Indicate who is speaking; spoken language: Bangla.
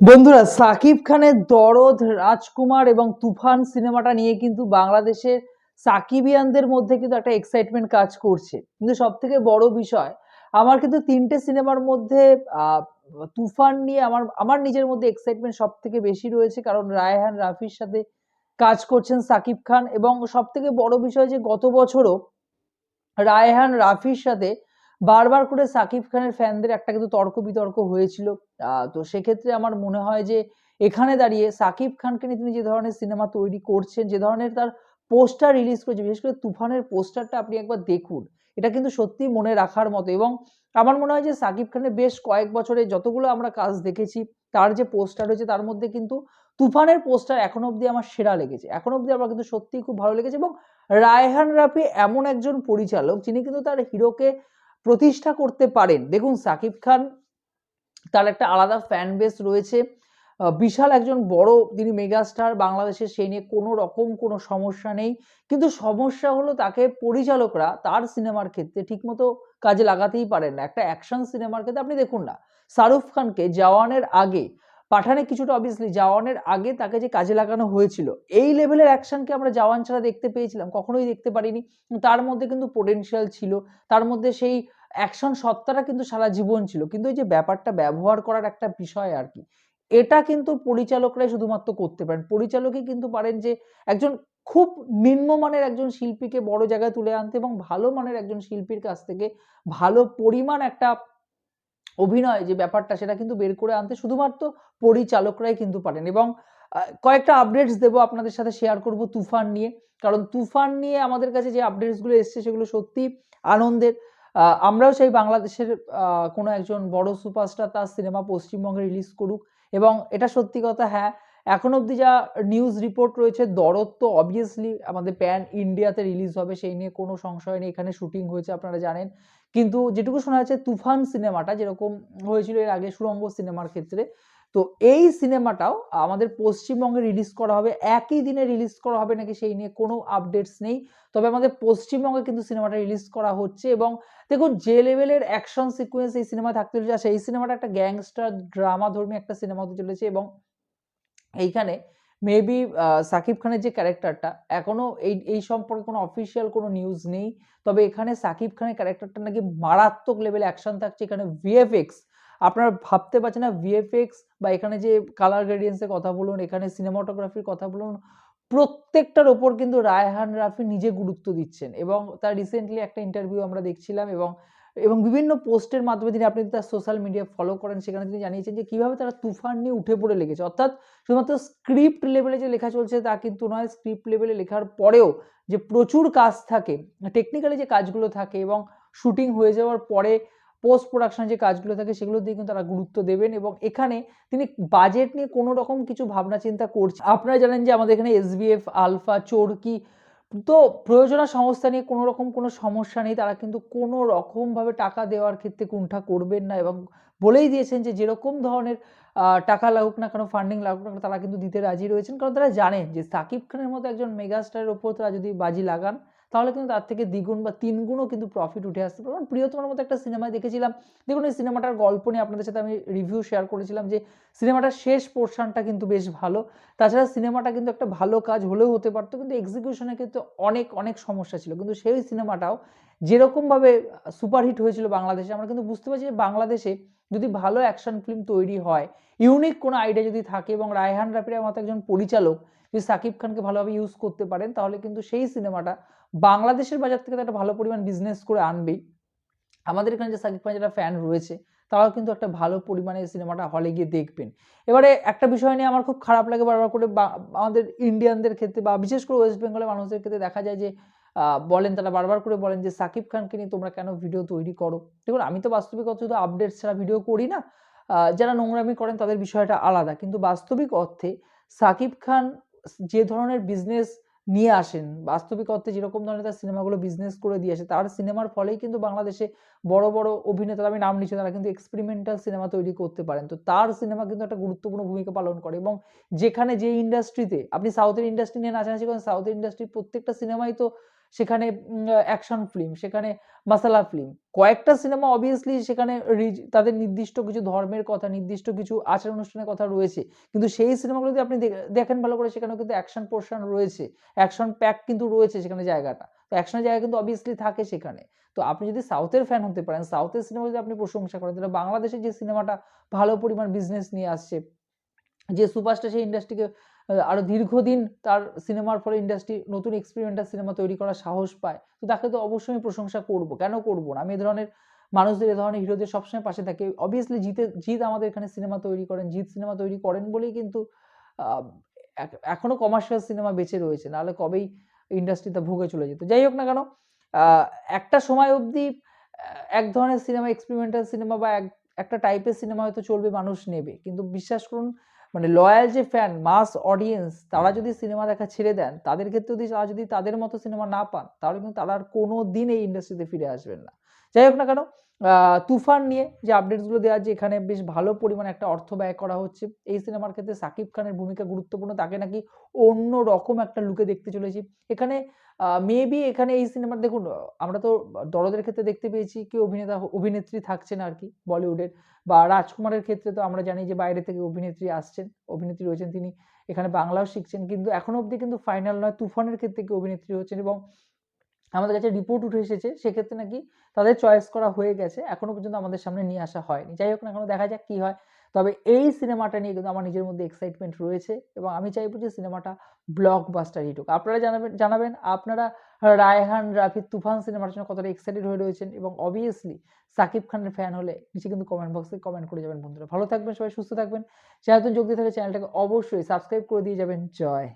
Speaker 1: বন্ধুরা, সাকিব খানের দরদ, রাজকুমার এবং তুফান সিনেমাটা নিয়ে কিন্তু বাংলাদেশের সাকিবিয়ানদের মধ্যে কিন্তু একটা এক্সাইটমেন্ট কাজ করছে। কিন্তু সব থেকে বড় বিষয়, আমার কিন্তু তিনটে সিনেমার মধ্যে তুফান নিয়ে আমার আমার নিজের মধ্যে এক্সাইটমেন্ট সব থেকে বেশি রয়েছে, কারণ রায়হান রাফির সাথে কাজ করছেন সাকিব খান এবং সব থেকে বড় বিষয় যে গত বছরও রায়হান রাফির সাথে বারবার করে সাকিব খানের ফ্যানদের একটা কিন্তু তর্ক বিতর্ক হয়েছিল। তো সেক্ষেত্রে আমার মনে হয় যে, এখানে দাঁড়িয়ে সাকিব খানকে নিয়ে তিনি যে ধরনের সিনেমা তৈরি করছেন, যে ধরনের তার পোস্টার রিলিজ করেছে বিশেষ করে তুফানের পোস্টারটা আপনি একবার দেখুন। এটা কিন্তু সত্যি মনে রাখার মতো এবং আমার মনে হয় যে, সাকিব খানের বেশ কয়েক বছরে যতগুলো আমরা কাজ দেখেছি, তার যে পোস্টার হয়েছে তার মধ্যে কিন্তু তুফানের পোস্টার এখনও অবধি আমার সেরা লেগেছে। এখনও অবধি আমার কিন্তু সত্যিই খুব ভালো লেগেছে এবং রায়হান রাফি এমন একজন পরিচালক, যিনি কিন্তু তার হিরোকে প্রতিষ্ঠা করতে পারেন। দেখুন, সাকিব খান তার একটা আলাদা ফ্যান বেস রয়েছে। বিশাল একজন বড় তিনি মেগাস্টার বাংলাদেশে সেই নিয়ে কোনো রকম কোনো সমস্যা নেই। কিন্তু সমস্যা হলো তাকে পরিচালকরা তার সিনেমার ক্ষেত্রে ঠিকমতো কাজে লাগাতেই পারেন না। একটা অ্যাকশন সিনেমার ক্ষেত্রে আপনি দেখুন না, শাহরুখ খানকে জওয়ানের আগে পাঠানে কিছুটা অবভিয়াসলি জওয়ানের আগে তাকে যে কাজে লাগানো হয়েছিল, এই লেভেলের অ্যাকশনকে আমরা জওয়ান ছাড়া দেখতে পেয়েছিলাম, কখনোই দেখতে পারিনি। তার মধ্যে কিন্তু পোটেনশিয়াল ছিল, তার মধ্যে সেই অ্যাকশন সত্তাটা কিন্তু সারা জীবন ছিল। কিন্তু এই যে ব্যাপারটা ব্যবহার করার একটা বিষয় আর কি, এটা কিন্তু পরিচালকরাই শুধুমাত্র করতে পারেন। পরিচালকই কিন্তু পারেন যে একজন খুব নিম্নমানের একজন শিল্পীকে বড় জায়গায় তুলে আনতে এবং ভালো মানের একজন শিল্পীর কাছ থেকে ভালো পরিমাণ একটা অভিনয় যে ব্যাপারটা সেটা কিন্তু বের করে আনতে শুধুমাত্র পরিচালকরাই কিন্তু পারেন এবং কয়েকটা আপডেটস দেবো আপনাদের সাথে শেয়ার করব তুফান নিয়ে। কারণ তুফান নিয়ে আমাদের কাছে যে আপডেটসগুলো এসছে সেগুলো সত্যি আনন্দের। আমরাও সেই বাংলাদেশের কোনো একজন বড় সুপারস্টার তার সিনেমা পশ্চিমবঙ্গে রিলিজ করুক এবং এটা সত্যি কথা হ্যাঁ এখন অবধি যা নিউজ রিপোর্ট রয়েছে, দরদ তো অবভিয়াসলি আমাদের প্যান ইন্ডিয়াতে রিলিজ হবে, সেই নিয়ে কোনো সংশয় নেই, এখানে শুটিং হয়েছে আপনারা জানেন। কিন্তু যেটুকু শোনা যাচ্ছে, তুফান সিনেমাটা যেরকম হয়েছিল এর আগে সুরঙ্গ সিনেমার ক্ষেত্রে, তো এই সিনেমাটাও আমাদের পশ্চিমবঙ্গে রিলিজ করা হবে, একই দিনে রিলিজ করা হবে নাকি সেই নিয়ে কোনো আপডেটস নেই। তবে আমাদের পশ্চিমবঙ্গে কিন্তু সিনেমাটা রিলিজ করা হচ্ছে এবং দেখুন, যে লেভেলের অ্যাকশন সিকোয়েন্স এই সিনেমা থাকতে চলেছে সেই সিনেমাটা একটা গ্যাংস্টার ড্রামা ধর্মী একটা সিনেমা হতে চলেছে এবং এইখানে মেবি সাকিব খানের যে ক্যারেক্টারটা এখনও এই এই সম্পর্কে কোনো অফিসিয়াল কোনো নিউজ নেই। তবে এখানে সাকিব খানের ক্যারেক্টারটা নাকি মারাত্মক লেভেলে অ্যাকশন থাকছে। এখানে ভিএফএক্স আপনারা ভাবতে পারছেন না ভিএফএক্স বা এখানে যে কালার গ্রেডিয়েন্সের কথা বলুন, এখানে সিনেমাটোগ্রাফির কথা বলুন, প্রত্যেকটার ওপর কিন্তু রায়হান রাফি নিজে গুরুত্ব দিচ্ছেন। এবং তার রিসেন্টলি একটা ইন্টারভিউ আমরা দেখছিলাম এবং এবং বিভিন্ন পোস্টের মাধ্যমে তিনি আপনি তার সোশ্যাল মিডিয়া ফলো করেন, সেখানে তিনি জানিয়েছেন যে কীভাবে তারা তুফান নিয়ে উঠে পড়ে লেগেছে। অর্থাৎ শুধুমাত্র স্ক্রিপ্ট লেভেলে যে লেখা চলছে, তা কিন্তু নয়। স্ক্রিপ্ট লেভেলে লেখার পরেও যে প্রচুর কাজ থাকে টেকনিক্যালি যে কাজগুলো থাকে এবং শুটিং হয়ে যাওয়ার পরে পোস্ট প্রোডাকশন যে কাজগুলো থাকে, সেগুলো দিয়ে কিন্তু তারা গুরুত্ব দেবেন এবং এখানে তিনি বাজেট নিয়ে কোনো রকম কিছু ভাবনা চিন্তা করছে আপনারা জানেন যে আমাদের এখানে এসবিএফ আলফা চোরকি তো প্রয়োজনা সংস্থা নিয়ে কোনো রকম কোনো সমস্যা নেই। তারা কিন্তু কোনো রকমভাবে টাকা দেওয়ার ক্ষেত্রে কুণ্ঠা করবেন না এবং বলেই দিয়েছেন যে যেরকম ধরনের টাকা লাগুক না কেন ফান্ডিং লাগুক না তারা কিন্তু দিতে রাজি রয়েছেন। কারণ তারা জানেন যে সাকিব খানের মতো একজন মেগাস্টারের ওপর তারা যদি বাজি লাগান তাহলে কিন্তু তার থেকে দ্বিগুণ বা তিনগুণও কিন্তু প্রফিট উঠে আসতে পারে। প্রিয়তমার মতো একটা সিনেমায় দেখেছিলাম, দেখুন এই সিনেমাটার গল্প নিয়ে আপনাদের সাথে আমি রিভিউ শেয়ার করেছিলাম যে সিনেমাটার শেষ পোর্শনটা কিন্তু বেশ ভালো। তাছাড়া সিনেমাটা কিন্তু একটা ভালো কাজ হলেও হতে পারতো, কিন্তু এক্সিকিউশনে কিন্তু অনেক অনেক সমস্যা ছিল। কিন্তু সেই সিনেমাটাও যেরকমভাবে সুপারহিট হয়েছিল বাংলাদেশে, আমরা কিন্তু বুঝতে পারছি যে বাংলাদেশে যদি ভালো অ্যাকশন ফিল্ম তৈরি হয় ইউনিক কোনো আইডিয়া যদি থাকে এবং রায়হান রাফির মতো একজন পরিচালক যদি সাকিব খানকে ভালোভাবে ইউজ করতে পারেন, তাহলে কিন্তু সেই সিনেমাটা বাংলাদেশের বাজার থেকে একটা ভালো পরিমাণ বিজনেস করে আনবেই। আমাদের এখানে যে সাকিব খান যারা ফ্যান রয়েছে, তারাও কিন্তু একটা ভালো পরিমাণে সিনেমাটা হলে গিয়ে দেখবেন। এবারে একটা বিষয় নিয়ে আমার খুব খারাপ লাগে বারবার করে আমাদের ইন্ডিয়ানদের ক্ষেত্রে বা বিশেষ করে ওয়েস্ট বেঙ্গলের মানুষদের ক্ষেত্রে দেখা যায় যে বলেন, তারা বারবার করে বলেন যে, সাকিব খানকে নিয়ে তোমরা কেন ভিডিও তৈরি করো? দেখুন, আমি তো বাস্তবিক অর্থে শুধু আপডেট ছাড়া ভিডিও করি না। যারা নোংরামি করেন, তাদের বিষয়টা আলাদা। কিন্তু বাস্তবিক অর্থে সাকিব খান যে ধরনের বিজনেস নিয়ে আসেন, বাস্তবিক অর্থে যেরকম ধরনের তার সিনেমাগুলো বিজনেস করে দিয়ে আসে, তার সিনেমার ফলেই কিন্তু বাংলাদেশে বড় বড় অভিনেতা আমি নাম নিচ্ছি তারা কিন্তু এক্সপেরিমেন্টাল সিনেমা তৈরি করতে পারেন। তো তার সিনেমা কিন্তু একটা গুরুত্বপূর্ণ ভূমিকা পালন করে এবং যেখানে যে ইন্ডাস্ট্রিতে আপনি সাউথের ইন্ডাস্ট্রি নিয়ে নাচানাচি করেন সাউথের ইন্ডাস্ট্রির প্রত্যেকটা সিনেমাই তো সেখানে অ্যাকশন ফিল্ম সেখানে মাসালা ফিল্ম কয়েকটা সিনেমা অবভিয়াসলি সেখানে তাদের নির্দিষ্ট কিছু ধর্মের কথা, নির্দিষ্ট কিছু আচার অনুষ্ঠানের কথা রয়েছে। কিন্তু সেই সিনেমাগুলো যদি আপনি দেখেন ভালো করে, সেখানেও কিন্তু অ্যাকশন পোর্শন রয়েছে। অ্যাকশন প্যাক কিন্তু রয়েছে সেখানে জায়গাটা। তো অ্যাকশনের জায়গা কিন্তু অবভিয়াসলি থাকে সেখানে। তো আপনি যদি সাউথের ফ্যান হতে পারেন সাউথের সিনেমা যদি আপনি প্রশংসা করেন, তাহলে বাংলাদেশে যে সিনেমাটা ভালো পরিমাণ বিজনেস নিয়ে আসছে, যে সুপারস্টার সেই ইন্ডাস্ট্রিকে আরও দীর্ঘদিন তার সিনেমার ফলে ইন্ডাস্ট্রি নতুন এক্সপেরিমেন্টাল সিনেমা তৈরি করার সাহস পায়। তো তাকে তো অবশ্যই প্রশংসা করব। কেন করব না? আমি এ ধরনের মানুষদের এ ধরনের হিরোদের সবসময় পাশে থাকি। অবভিয়াসলি জিতে জিৎ আমাদের এখানে সিনেমা তৈরি করেন। জিৎ সিনেমা তৈরি করেন বলেই কিন্তু আহ, এক- এখনও কমার্শিয়াল সিনেমা বেঁচে রয়েছে। নাহলে কবেই ইন্ডাস্ট্রিতে ভুগে চলে যেত। যাই হোক না কেন একটা সময় অবধি এক ধরনের সিনেমা এক্সপেরিমেন্টাল সিনেমা বা এক- একটা টাইপের সিনেমা হয়তো চলবে মানুষ নেবে। কিন্তু বিশ্বাস করুন মানে লয়াল যে ফ্যান মাস অডিয়েন্স তারা যদি সিনেমা দেখা ছেড়ে দেন তাদের ক্ষেত্রে যদি তারা যদি তাদের মতো সিনেমা না পান তাহলে কিন্তু তারা আর কোনো দিন এই ইন্ডাস্ট্রিতে ফিরে আসবেন না। যাই হোক না কেন তুফান নিয়ে যে আপডেটসগুলো দেওয়া যে এখানে বেশ ভালো পরিমাণে একটা অর্থ ব্যয় করা হচ্ছে। এই সিনেমার ক্ষেত্রে সাকিব খানের ভূমিকা গুরুত্বপূর্ণ, তাকে নাকি অন্য রকম একটা লুকে দেখতে চলেছি। এখানে মেবি এখানে এই সিনেমার, দেখুন, আমরা তো দরদের ক্ষেত্রে দেখতে পেয়েছি কি অভিনেতা, অভিনেত্রী থাকছেন আর কি বলিউডের। বা রাজকুমারের ক্ষেত্রে তো আমরা জানি যে বাইরে থেকে অভিনেত্রী আসছেন, অভিনেত্রী রয়েছেন তিনি। এখানে বাংলাও শিখছেন, কিন্তু এখনও অবধি কিন্তু ফাইনাল নয়, তুফানের ক্ষেত্রে কি অভিনেত্রী হচ্ছেন এবং আমাদের কাছে রিপোর্ট উঠে এসেছে, সেক্ষেত্রে নাকি তাদের চয়েস করা হয়ে গেছে, এখনও পর্যন্ত আমাদের সামনে নিয়ে আসা হয়নি। যাই হোক না এখনও দেখা যাক কি হয়। তবে এই সিনেমাটা নিয়ে কিন্তু আমার নিজের মধ্যে এক্সাইটমেন্ট রয়েছে এবং আমি চাইব যে সিনেমাটা ব্লকবাস্টার হিট হোক। আপনারা জানাবেন জানাবেন, আপনারা রায়হান, রাফি তুফান সিনেমার জন্য কতটা এক্সাইটেড হয়ে রয়েছেন এবং অবভিয়াসলি সাকিব খানের ফ্যান হলে নিচে কিন্তু কমেন্ট বক্সে কমেন্ট করে যাবেন বন্ধুরা। ভালো থাকবেন সবাই, সুস্থ থাকবেন। চ্যানেল যোগ দিয়ে থাকে চ্যানেলটাকে অবশ্যই সাবস্ক্রাইব করে দিয়ে যাবেন। জয়